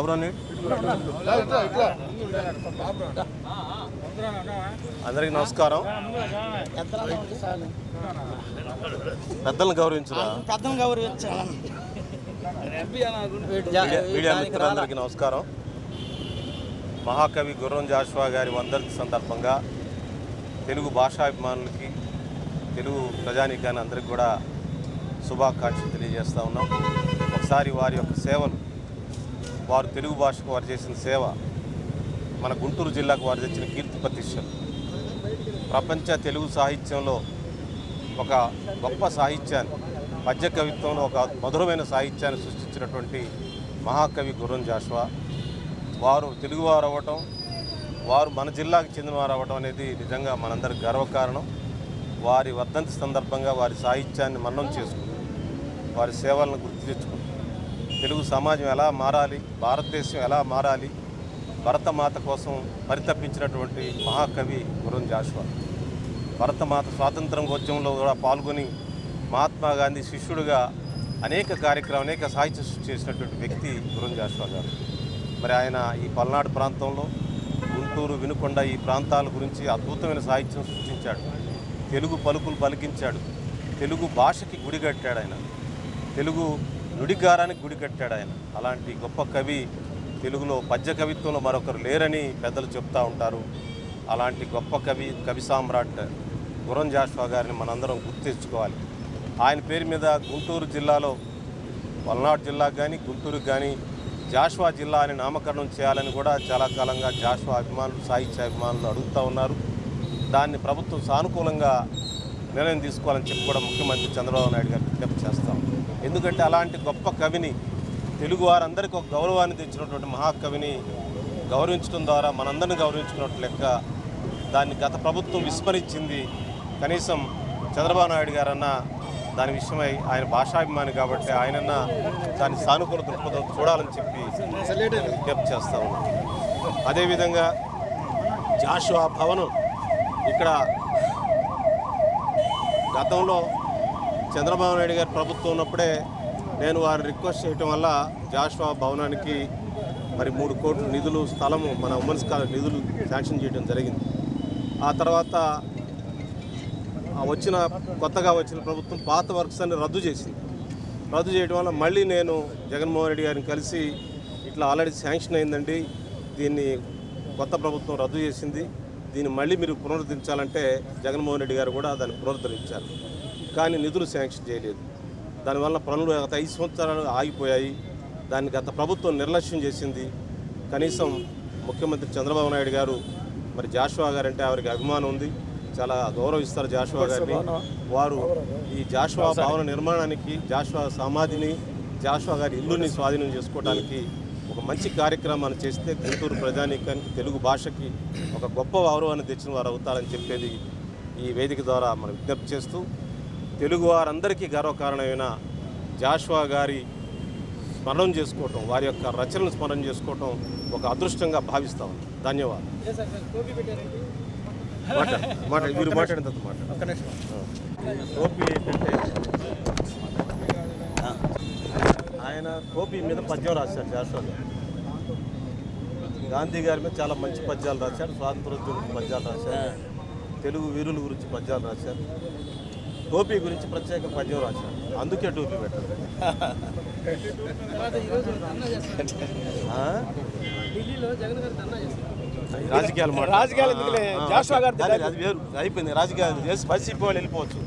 బాబురాని అందరికి నమస్కారం. పెద్దలను గౌరవించరా? పెద్దలు గౌరవించాలి మీడియా మీడియా మిత్రులందరికీ నమస్కారం. మహాకవి గుర్రం జాషువా గారి వందర్తి సందర్భంగా తెలుగు భాషాభిమానులకి తెలుగు ప్రజానీకాన్ని అందరికీ కూడా శుభాకాంక్షలు తెలియజేస్తూ ఉన్నాం. ఒకసారి వారి యొక్క సేవలు వారు తెలుగు భాషకు వారు చేసిన సేవ మన గుంటూరు జిల్లాకు వారు తెచ్చిన కీర్తి ప్రతిష్టలు ప్రపంచ తెలుగు సాహిత్యంలో ఒక గొప్ప సాహిత్యాన్ని పద్య కవిత్వంలో ఒక మధురమైన సాహిత్యాన్ని సృష్టించినటువంటి మహాకవి గుర్రం జాషువా. వారు తెలుగువారు అవ్వటం వారు మన జిల్లాకు చెందినవారు అవ్వటం అనేది నిజంగా మనందరికి గర్వకారణం. వారి వర్ధంతి సందర్భంగా వారి సాహిత్యాన్ని మన్నం చేసుకుంటాం వారి సేవలను గుర్తు తెచ్చుకుంటాం తెలుగు సమాజం ఎలా మారాలి భారతదేశం ఎలా మారాలి భరతమాత కోసం పరితపించినటువంటి మహాకవి గుర్రం జాషువా భరతమాత స్వాతంత్రం ఉద్యమంలో కూడా పాల్గొని మహాత్మా గాంధీ శిష్యుడిగా అనేక కార్యక్రమం అనేక సాహిత్య చేసినటువంటి వ్యక్తి గురం జాషువా గారు. మరి ఆయన ఈ పల్నాడు ప్రాంతంలో గుంటూరు వినుకొండ ఈ ప్రాంతాల గురించి అద్భుతమైన సాహిత్యం సృష్టించాడు. తెలుగు పలుకులు పలికించాడు. తెలుగు భాషకి గుడి కట్టాడు ఆయన. తెలుగు నుడిగారానికి గుడి కట్టాడు ఆయన. అలాంటి గొప్ప కవి తెలుగులో పద్య కవిత్వంలో మరొకరు లేరని పెద్దలు చెప్తూ ఉంటారు. అలాంటి గొప్ప కవి కవి సామ్రాట్ గురం జాషువా గారిని మనందరం గుర్తు తెచ్చుకోవాలి ఆయన పేరు మీద గుంటూరు జిల్లాలో పల్నాడు జిల్లాకు కానీ గుంటూరుకు కానీ జాషువా జిల్లా అని నామకరణం చేయాలని కూడా చాలా కాలంగా జాషువా అభిమానులు సాహిత్య అభిమానులు అడుగుతూ ఉన్నారు. దాన్ని ప్రభుత్వం సానుకూలంగా నిర్ణయం తీసుకోవాలని చెప్పి కూడా ముఖ్యమంత్రి చంద్రబాబు నాయుడు గారు విజ్ఞప్తి చేస్తాం ఎందుకంటే అలాంటి గొప్ప కవిని తెలుగు వారందరికీ ఒక గౌరవాన్ని తెచ్చినటువంటి మహాకవిని గౌరవించడం ద్వారా మనందరిని గౌరవించుకున్నట్టు లెక్క దాన్ని గత ప్రభుత్వం విస్మరించింది. కనీసం చంద్రబాబు నాయుడు గారన్న దాని విషయమై ఆయన భాషాభిమాని కాబట్టి ఆయనన్న దాని సానుకూల దృక్పథం చూడాలని చెప్పి విజ్ఞప్తి చేస్తా ఉన్నాం. అదేవిధంగా జాషువా భవనం ఇక్కడ గతంలో చంద్రబాబు నాయుడు గారి ప్రభుత్వం ఉన్నప్పుడే నేను వారు రిక్వెస్ట్ చేయటం వల్ల జాషువా భవనానికి మరి మూడు కోట్ల నిధులు స్థలము మన ఉమెన్స్ కాలేజ్ నిధులు శాంక్షన్ చేయడం జరిగింది. ఆ తర్వాత వచ్చిన కొత్తగా వచ్చిన ప్రభుత్వం పాత వర్క్స్ అన్ని రద్దు చేసింది. రద్దు చేయడం వల్ల మళ్ళీ నేను జగన్మోహన్ రెడ్డి గారిని కలిసి ఇట్లా ఆల్రెడీ శాంక్షన్ అయిందండి. దీన్ని కొత్త ప్రభుత్వం రద్దు చేసింది. దీన్ని మళ్ళీ మీరు పునరుద్ధరించాలంటే జగన్మోహన్ రెడ్డి గారు కూడా దాన్ని పునరుద్ధరించారు కానీ నిధులు శాంక్షన్ చేయలేదు. దానివల్ల పనులు గత ఐదు సంవత్సరాలు ఆగిపోయాయి. దాన్ని గత ప్రభుత్వం నిర్లక్ష్యం చేసింది. కనీసం ముఖ్యమంత్రి చంద్రబాబు నాయుడు గారు మరి జాషువా గారు అంటే వారికి అభిమానం ఉంది. చాలా గౌరవిస్తారు జాషువా గారిని. వారు ఈ జాషువా భవన నిర్మాణానికి జాషువా సమాధిని జాషువా గారి ఇల్లుని స్వాధీనం చేసుకోవడానికి ఒక మంచి కార్యక్రమాన్ని చేస్తే గుంటూరు ప్రజానీకానికి తెలుగు భాషకి ఒక గొప్ప గౌరవాన్ని తెచ్చిన వారు అవుతారని చెప్పేది ఈ వేదిక ద్వారా మనం విజ్ఞప్తి చేస్తూ తెలుగు వారందరికీ గర్వకారణమైన జాషువా గారి స్మరణం చేసుకోవటం వారి యొక్క రచనలు స్మరణ చేసుకోవటం ఒక అదృష్టంగా భావిస్తాం ధన్యవాదాలు. మీరు మాట్లాడిన తర్వాత మాట్లాడు. టోపీ ఏంటంటే ఆయన టోపీ మీద పద్యం రాశారు జాషువా గారు. గాంధీ గారి మీద చాలా మంచి పద్యాలు రాశారు. స్వాతంత్రోద్యమం పద్యాలు రాశారు. తెలుగు వీరుల గురించి పద్యాలు రాశారు. టోపీ గురించి ప్రత్యేక పద్యం రాశారు. అందుకే టోపీ పెట్టారు. ఆ? రాజకీయాలు రాజకీయాలు ఎందుకులే? జాషువా గారిది అది వేరు. అయిపోయింది. రాజకీయాలు చేసి వైసీపీ వాళ్ళు వెళ్ళిపోవచ్చు.